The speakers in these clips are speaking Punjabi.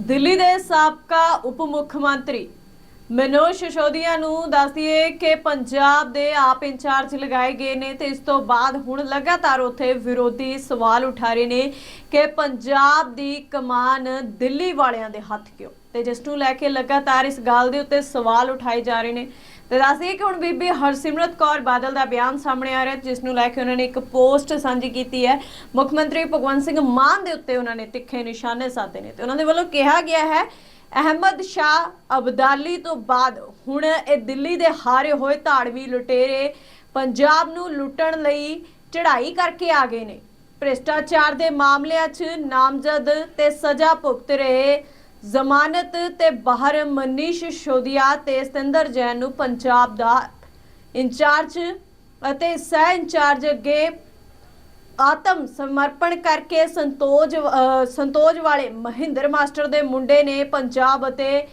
ਦਿੱਲੀ ਦੇ ਸਾਬਕਾ ਉਪ ਮੁੱਖ ਮੰਤਰੀ ਮਨੋਜ ਸਿਸੋਦੀਆ ਨੂੰ ਦੱਸਦੀਏ ਕਿ ਪੰਜਾਬ ਦੇ ਆਪ ਇੰਚਾਰਜ ਲਗਾਏ ਗਏ ਨੇ ਤੇ ਇਸ ਤੋਂ ਬਾਅਦ ਹੁਣ ਲਗਾਤਾਰ ਉੱਥੇ ਵਿਰੋਧੀ ਸਵਾਲ ਉਠਾ ਰਹੇ ਨੇ ਕਿ ਪੰਜਾਬ ਦੀ ਕਮਾਨ ਦਿੱਲੀ ਵਾਲਿਆਂ ਦੇ ਹੱਥ ਕਿਉਂ? ਤੇ ਜਿਸ ਨੂੰ ਲੈ ਕੇ ਲਗਾਤਾਰ ਇਸ ਗੱਲ ਦੇ ਉੱਤੇ ਸਵਾਲ ਉਠਾਏ ਜਾ ਰਹੇ ਨੇ। ਤੇ ਦੱਸ ਦਈਏ ਕਿ ਹੁਣ ਬੀਬੀ ਹਰਸਿਮਰਤ ਕੌਰ ਬਾਦਲ ਦਾ ਬਿਆਨ ਸਾਹਮਣੇ ਆ ਰਿਹਾ ਜਿਸ ਨੂੰ ਲੈ ਕੇ ਉਹਨਾਂ ਨੇ ਇੱਕ ਪੋਸਟ ਸਾਂਝੀ ਕੀਤੀ ਹੈ। ਮੁੱਖ ਮੰਤਰੀ ਭਗਵੰਤ ਸਿੰਘ ਮਾਨ ਦੇ ਉੱਤੇ ਉਹਨਾਂ ਨੇ ਤਿੱਖੇ ਨਿਸ਼ਾਨੇ ਸਾਧੇ ਨੇ ਤੇ ਉਹਨਾਂ ਦੇ ਵੱਲੋਂ ਕਿਹਾ ਗਿਆ ਹੈ, ਅਹਿਮਦ ਸ਼ਾਹ ਅਬਦਾਲੀ ਤੋਂ ਬਾਅਦ ਹੁਣ ਇਹ ਦਿੱਲੀ ਦੇ ਹਾਰੇ ਹੋਏ ਧਾੜਵੀ ਲੁਟੇਰੇ ਪੰਜਾਬ ਨੂੰ ਲੁੱਟਣ ਲਈ ਚੜ੍ਹਾਈ ਕਰਕੇ ਆ ਗਏ ਨੇ। ਭ੍ਰਿਸ਼ਟਾਚਾਰ ਦੇ ਮਾਮਲਿਆਂ 'ਚ ਨਾਮਜ਼ਦ ਤੇ ਸਜ਼ਾ ਭੁਗਤ ਰਹੇ ਜ਼ਮਾਨਤ ਤੇ ਬਾਹਰ ਮਨੀਸ਼ ਸ਼ੋਦੀਆ ਤੇ ਸਤਿੰਦਰ ਜੈਨ ਨੂੰ ਪੰਜਾਬ ਦਾ ਇੰਚਾਰਜ ਅਤੇ ਸਹਿ ਇੰਚਾਰਜ ਅੱਗੇ ਆਤਮ ਸਮਰਪਣ ਕਰਕੇ ਸੰਤੋਜ ਸੰਤੋਜ ਵਾਲੇ ਮਹਿੰਦਰ ਮਾਸਟਰ ਦੇ ਮੁੰਡੇ ਨੇ ਪੰਜਾਬ ਅਤੇ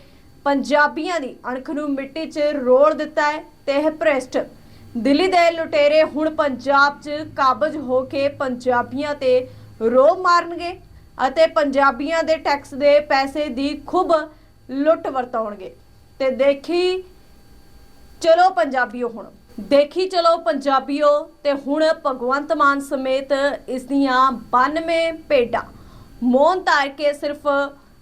ਪੰਜਾਬੀਆਂ ਦੀ ਅਣਖ ਨੂੰ ਮਿੱਟੀ 'ਚ ਰੋਲ ਦਿੱਤਾ ਹੈ ਤੇ ਇਹ ਭ੍ਰਿਸ਼ਟ। ਦਿੱਲੀ ਦੇ ਲੁਟੇਰੇ ਹੁਣ ਪੰਜਾਬ 'ਚ ਕਾਬਜ ਹੋ ਕੇ ਪੰਜਾਬੀਆਂ ਤੇ ਰੋਹ ਮਾਰਨਗੇ। ਅਤੇ ਪੰਜਾਬੀਆਂ ਦੇ ਟੈਕਸ ਦੇ ਪੈਸੇ ਦੀ ਖੁਬ ਲੁੱਟ ਵਰਤਾਉਣਗੇ। ਤੇ ਦੇਖੀ ਚਲੋ ਪੰਜਾਬੀਓ ਹੁਣ। ਦੇਖੀ ਚਲੋ ਪੰਜਾਬੀਓ ਤੇ ਹੁਣ ਭਗਵੰਤ ਮਾਨ ਸਮੇਤ ਇਸ ਦੀਆਂ 92 ਭੇਡਾਂ। ਮੌਨ ਧਾਰ ਕੇ ਸਿਰਫ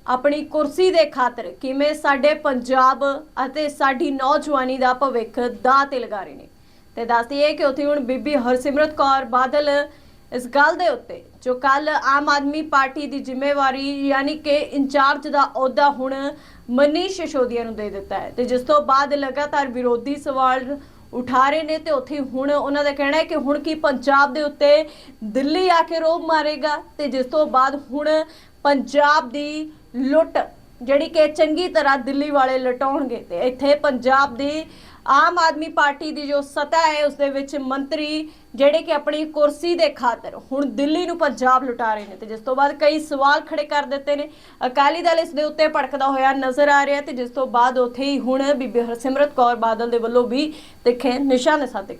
ਆਪਣੀ ਕੁਰਸੀ ਦੇ ਖਾਤਰ ਕਿਵੇਂ ਸਾਡੇ ਪੰਜਾਬ ਅਤੇ ਸਾਡੀ ਨੌਜਵਾਨੀ ਦਾ ਭਵਿੱਖ ਦਾਅ ਤੇ ਲਗਾ ਰਹੇ ਨੇ। ਤੇ ਦੱਸਦੀ ਹੈ ਕਿ ਉੱਥੇ ਹੁਣ ਬੀਬੀ ਹਰਸਿਮਰਤ ਕੌਰ ਬਾਦਲ ਇਸ ਗੱਲ ਦੇ ਉੱਤੇ, ਜੋ ਕੱਲ ਆਮ ਆਦਮੀ ਪਾਰਟੀ ਦੀ ਜ਼ਿੰਮੇਵਾਰੀ ਯਾਨੀ ਕਿ ਇੰਚਾਰਜ ਦਾ ਅਹੁਦਾ ਹੁਣ ਮਨੀਸ਼ ਸਸ਼ੋਦੀਆ ਨੂੰ ਦੇ ਦਿੱਤਾ ਹੈ ਤੇ ਜਿਸ ਤੋਂ ਬਾਅਦ ਲਗਾਤਾਰ ਵਿਰੋਧੀ ਸਵਾਲ ਉਠਾ ਰਹੇ ਨੇ ਤੇ ਉੱਥੇ ਹੁਣ ਉਹਨਾਂ ਦਾ ਕਹਿਣਾ ਹੈ ਕਿ ਹੁਣ ਕੀ ਪੰਜਾਬ ਦੇ ਉੱਤੇ ਦਿੱਲੀ ਆ ਕੇ ਰੋਬ ਮਾਰੇਗਾ ਤੇ ਜਿਸ ਤੋਂ ਬਾਅਦ ਹੁਣ ਪੰਜਾਬ ਦੀ ਲੁੱਟ ਜਿਹੜੀ ਕਿ ਚੰਗੀ ਤਰ੍ਹਾਂ ਦਿੱਲੀ ਵਾਲੇ ਲਟਾਉਣਗੇ ਤੇ ਇੱਥੇ ਪੰਜਾਬ ਦੀ ਆਮ ਆਦਮੀ ਪਾਰਟੀ ਦੀ ਜੋ ਸਤਾ ਹੈ, ਉਸ ਦੇ ਵਿੱਚ ਮੰਤਰੀ ਜਿਹੜੇ ਕਿ ਆਪਣੀ ਕੁਰਸੀ ਦੇ ਖਾਤਰ ਹੁਣ ਦਿੱਲੀ ਨੂੰ ਪੰਜਾਬ ਲੁਟਾ ਰਹੇ ਨੇ ਤੇ ਜਿਸ ਤੋਂ ਬਾਅਦ ਕਈ ਸਵਾਲ ਖੜੇ ਕਰ ਦਿੱਤੇ ਨੇ। ਅਕਾਲੀ ਦਲ ਇਸ ਦੇ ਉੱਤੇ ਭੜਕਦਾ ਹੋਇਆ ਨਜ਼ਰ ਆ ਰਿਹਾ ਤੇ ਜਿਸ ਤੋਂ ਬਾਅਦ ਉੱਥੇ ਹੀ ਹੁਣ ਬੀਬੀ ਹਰਸਿਮਰਤ ਕੌਰ ਬਾਦਲ ਦੇ ਵੱਲੋਂ ਵੀ ਤਿੱਖੇ ਨਿਸ਼ਾਨੇ ਸਾਧੇ ਗਏ